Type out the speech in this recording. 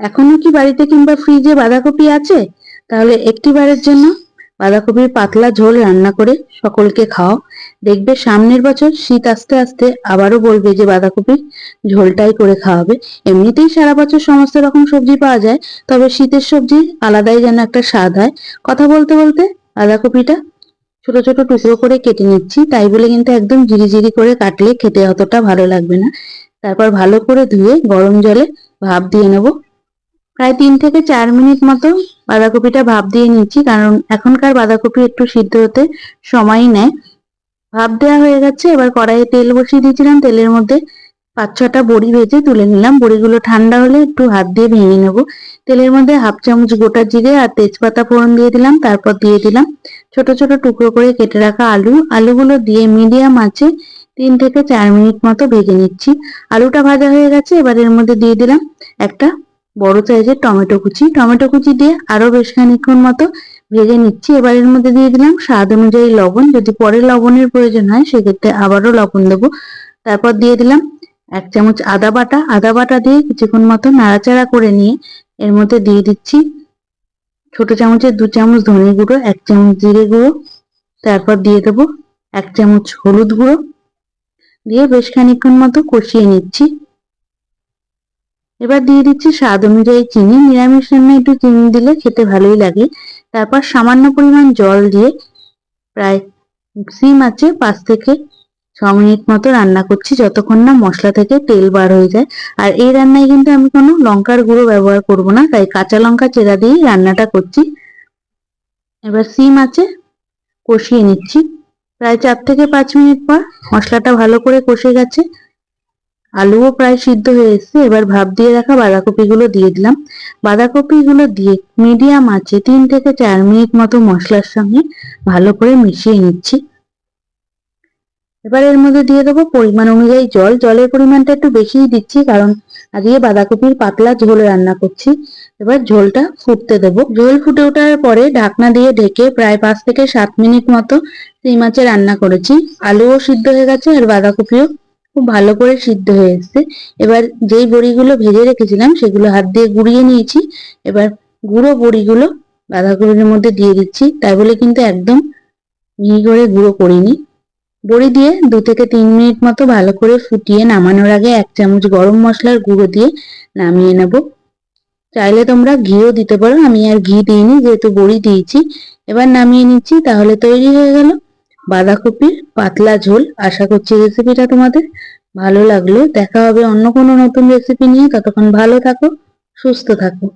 এখনও কি বাড়িতে কিংবা ফ্রিজে বাঁধাকপি আছে? তাহলে একটি বারের জন্য বাঁধাকপির পাতলা ঝোল রান্না করে সকলকে খাও দেখবে সামনের বছর শীত আসতে আসতে আবারও বলবে যে বাঁধাকপির ঝোলটাই করে খাওয়াবে। এমনিতেই সারা বছর সমস্ত রকম সবজি পাওয়া যায়, তবে শীতের সবজি আলাদাই যেন একটা স্বাদ হয়। কথা বলতে বলতে বাঁধাকপিটা ছোট ছোট টুকরো করে কেটে নিচ্ছি। তাই বলে কিন্তু একদম জিরি করে কাটলে খেতে অতটা ভালো লাগবে না। তারপর ভালো করে ধুয়ে গরম জলে ভাপ দিয়ে নেব। প্রায় তিন থেকে চার মিনিট মতো বাঁধাকপিটা ভাপ দিয়ে নিচ্ছি কারণ এখনকার বাঁধাকপি একটু সিদ্ধ হতে সময় নেয়। ভাপ দেওয়া হয়ে গেছে, এবার কড়াইয়ে তেল বসিয়ে দিয়েছিলাম, তেলের মধ্যে পাঁচ ছটা বড়ি ভেজে তুলে নিলাম। বড়িগুলো ঠান্ডা হলে একটু হাত দিয়ে ভেঙে নেব। তেলের মধ্যে হাফ চামচ গোটা জিরে আর তেজপাতা ফোড়ন দিয়ে দিলাম, তারপর দিয়ে দিলাম ছোট ছোট টুকরো করে কেটে রাখা আলু। আলুগুলো দিয়ে মিডিয়াম আঁচে তিন থেকে চার মিনিট মতো ভেজে নিচ্ছি। আলুটা ভাজা হয়ে গেছে, এবার এর মধ্যে দিয়ে দিলাম একটা বড় সাইজের টমেটো কুচি। টমেটো কুচি দিয়ে আরও বেশ খানিক্ষণ মতো ভেজে নিচ্ছি। এবার এর মধ্যে দিয়ে দিলাম স্বাদ অনুযায়ী লবণ। যদি পরে লবণের প্রয়োজন হয়, সেক্ষেত্রে আবারও লবণ দেবো। তারপর দিয়ে দিলাম এক চামচ আদা বাটা। আদা বাটা দিয়ে কিছুক্ষণ মতো নাড়াচাড়া করে নিয়ে এর মধ্যে দিয়ে দিচ্ছি ছোট চামচের দু চামচ ধনে গুঁড়ো, এক চামচ জিরে গুঁড়ো। তারপর দিয়ে দেবো এক চামচ হলুদ গুঁড়ো। দিয়ে বেশ খানিক্ষণ মতো কষিয়ে নিচ্ছি। এবার দিয়ে দিচ্ছি স্বাদ অনুযায়ী চিনি। নিরামিষ রান্নায় একটু চিনি দিলে খেতে ভালোই লাগে। তারপর সামান্য পরিমাণ জল দিয়ে প্রায় সিম আছে, পাঁচ থেকে ছ মিনিট মতো রান্না করছি যতক্ষণ না মশলা থেকে তেল বার হয়ে যায়। আর এই রান্নায় কিন্তু আমি কোনো লঙ্কার গুঁড়ো ব্যবহার করব না, তাই কাঁচা লঙ্কা চেরা দিয়েই রান্নাটা করছি। এবার সিম আছে, কষিয়ে নিচ্ছি। প্রায় চার থেকে পাঁচ মিনিট পর মশলাটা ভালো করে কষে গেছে। আলুও প্রায় সিদ্ধ হয়ে এসছে। এবার ভাপ দিয়ে রাখা বাঁধাকপিগুলো দিয়ে দিলাম। বাঁধাকপিগুলো দিয়ে মিডিয়াম আছে, তিন থেকে চার মিনিট মতো মশলার সঙ্গে ভালো করে মিশিয়ে নিচ্ছি। এবার এর মধ্যে দিয়ে দেবো পরিমাণ অনুযায়ী জল। জলের পরিমাণটা একটু বেশিই দিচ্ছি, কারণ আজকে বাঁধাকপির পাতলা ঝোল রান্না করছি। এবার ঝোলটা ফুটতে দেব। ঝোল ফুটে ওঠার পরে ঢাকনা দিয়ে ঢেকে প্রায় পাঁচ থেকে সাত মিনিট মতো সেই মাছে রান্না করেছি। আলুও সিদ্ধ হয়ে গেছে আর বাঁধাকপিও খুব ভালো করে সিদ্ধ হয়ে এসছে। এবার যেই বড়িগুলো ভেজে রেখেছিলাম সেগুলো হাত দিয়ে গুঁড়িয়ে নিয়েছি। এবার গুঁড়ো বড়িগুলো বাঁধাকপির মধ্যে দিয়ে দিচ্ছি। তাই বলে কিন্তু একদম মিহি করে গুঁড়ো করিনি। বড়ি দিয়ে দু থেকে তিন মিনিট মতো ভালো করে ফুটিয়ে নামানোর আগে এক চামচ গরম মশলার গুঁড়ো দিয়ে নামিয়ে নেব। চাইলে তোমরা ঘিও দিতে পারো। আমি আর ঘি দিইনি, যেহেতু বড়ি দিয়েছি। এবার নামিয়ে নিচ্ছি, তাহলে তৈরি হয়ে গেল। বাঁধাকপির পাতলা ঝোল। আশা করছি রেসিপিটা তোমাদের ভালো লাগল। দেখা হবে অন্য কোনো নতুন রেসিপি নিয়ে। ততক্ষণ ভালো থাকো, সুস্থ থাকো।